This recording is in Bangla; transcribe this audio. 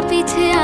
happy till